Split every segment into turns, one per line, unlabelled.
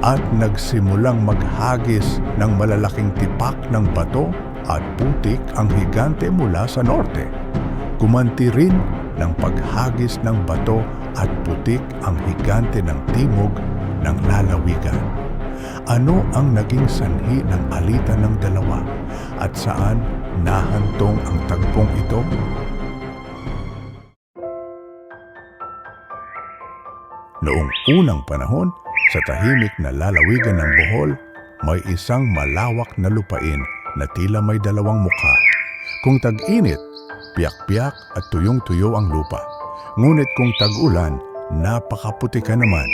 at nagsimulang maghagis ng malalaking tipak ng bato at putik ang higante mula sa norte. Gumanti rin ng paghagis ng bato at putik ang higante ng timog ng lalawigan. Ano ang naging sanhi ng alitan ng dalawa at saan nahantong ang tagpong ito? Noong unang panahon, sa tahimik na lalawigan ng Bohol, may isang malawak na lupain na tila may dalawang mukha. Kung tag-init, piyak-piyak at tuyong-tuyo ang lupa. Ngunit kung tag-ulan, napakaputi ka naman.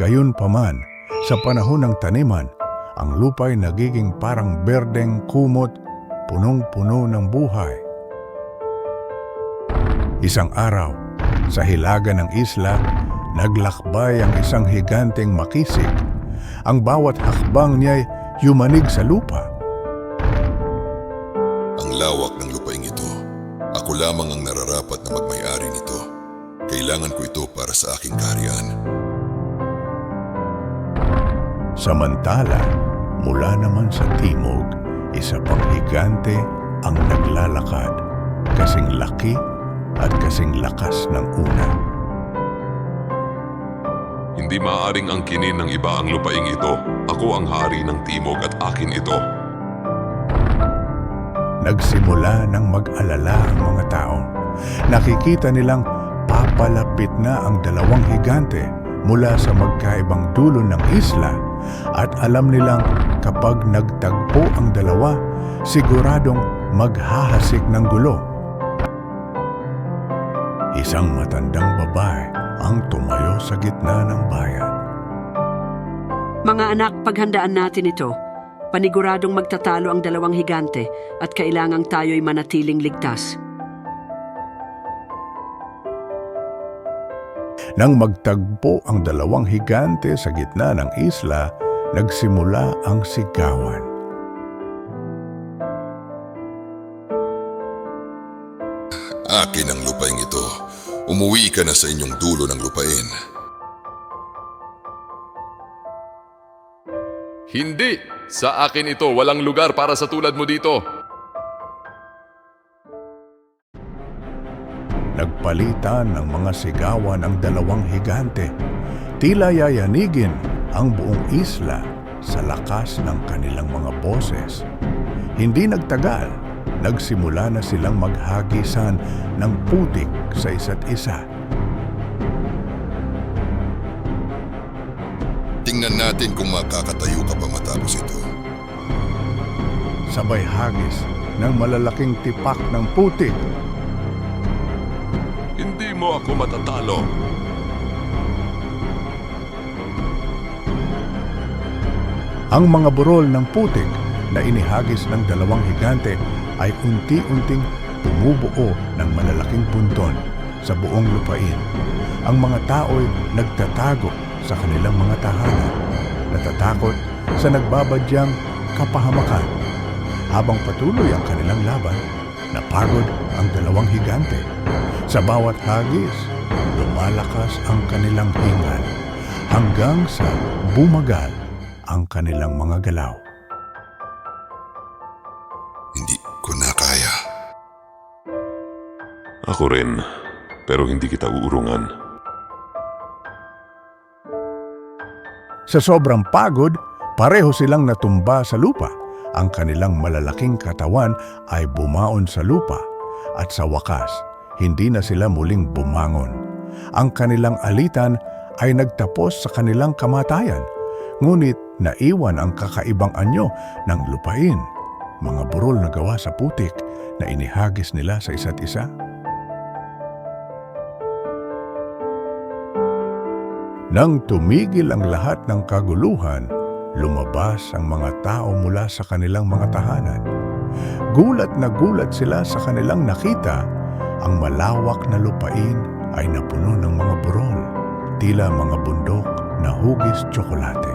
Gayon paman, sa panahon ng taniman, ang lupa'y nagiging parang berdeng kumot, punong-puno ng buhay. Isang araw, sa hilaga ng isla, naglakbay ang isang higanteng makisig. Ang bawat hakbang niya'y yumanig sa lupa.
Ang lawak ng lupaing ito. Ako lamang ang nararapat na magmay-ari nito. Kailangan ko ito para sa aking kaharian.
Samantala, mula naman sa timog, isa pang higante ang naglalakad, kasing laki at kasing lakas ng una.
Hindi maaaring angkinin ng iba ang lupaing ito. Ako ang hari ng timog at akin ito.
Nagsimula ng mag-alala ang mga tao. Nakikita nilang papalapit na ang dalawang higante mula sa magkaibang dulo ng isla at alam nilang kapag nagtagpo ang dalawa, siguradong maghahasik ng gulo. Isang matandang babae ang tumayo sa gitna ng bayan.
Mga anak, paghandaan natin ito. Paniguradong magtatalo ang dalawang higante at kailangang tayo'y manatiling ligtas.
Nang magtagpo ang dalawang higante sa gitna ng isla, nagsimula ang sigawan.
Akin ang lupaing ito. Umuwi ka na sa inyong dulo ng lupain.
Hindi! Sa akin ito, walang lugar para sa tulad mo dito.
Nagpalitan ng mga sigawan ang dalawang higante. Tila yayanigin ang buong isla sa lakas ng kanilang mga boses. Hindi nagtagal, nagsimula na silang maghagisan ng putik sa isa't isa.
Tingnan natin kung makakatayo ka pa matapos ito.
Sabay hagis ng malalaking tipak ng putik
Hindi mo ako matatalo.
Ang mga burol ng putik na inihagis ng dalawang higante ay unti-unting bumubuo ng malalaking punton sa buong lupain. Ang mga tao'y nagtatago sa kanilang mga tahanan, natatakot sa nagbabadyang kapahamakan. Habang patuloy ang kanilang laban, napagod ang dalawang higante. Sa bawat hagis, lumalakas ang kanilang hingal hanggang sa bumagal ang kanilang mga galaw.
Ako rin, pero hindi kita uurungan.
Sa sobrang pagod, pareho silang natumba sa lupa. Ang kanilang malalaking katawan ay bumaon sa lupa at sa wakas, hindi na sila muling bumangon. Ang kanilang alitan ay nagtapos sa kanilang kamatayan, ngunit naiwan ang kakaibang anyo ng lupain, mga burol na gawa sa putik na inihagis nila sa isa't isa. Nang tumigil ang lahat ng kaguluhan, lumabas ang mga tao mula sa kanilang mga tahanan. Gulat na gulat sila sa kanilang nakita. Ang malawak na lupain ay napuno ng mga burol, tila mga bundok na hugis tsokolate.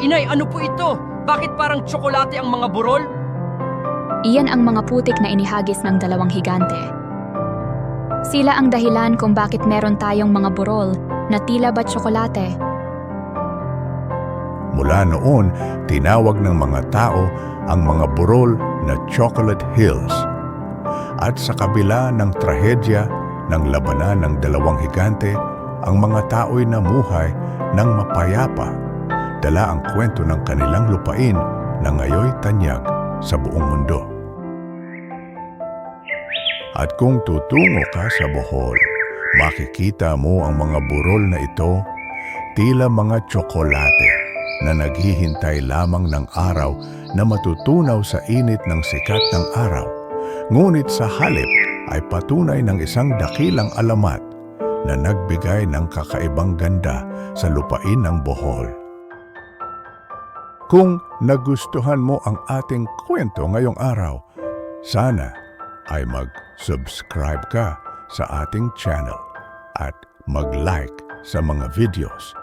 Inay, ano po ito? Bakit parang tsokolate ang mga burol?
Iyan ang mga putik na inihagis ng dalawang higante. Sila ang dahilan kung bakit meron tayong mga burol na tila ba tsokolate.
Mula noon, tinawag ng mga tao ang mga burol na Chocolate Hills. At sa kabila ng trahedya ng labanan ng dalawang higante, ang mga tao'y namuhay ng mapayapa. Dala ang kwento ng kanilang lupain na ngayoy tanyag sa buong mundo. At kung tutungo ka sa Bohol, makikita mo ang mga burol na ito tila mga tsokolate na naghihintay lamang ng araw na matutunaw sa init ng sikat ng araw. Ngunit sa halip ay patunay ng isang dakilang alamat na nagbigay ng kakaibang ganda sa lupain ng Bohol. Kung nagustuhan mo ang ating kwento ngayong araw, sana ay mag-subscribe ka sa ating channel at mag-like sa mga videos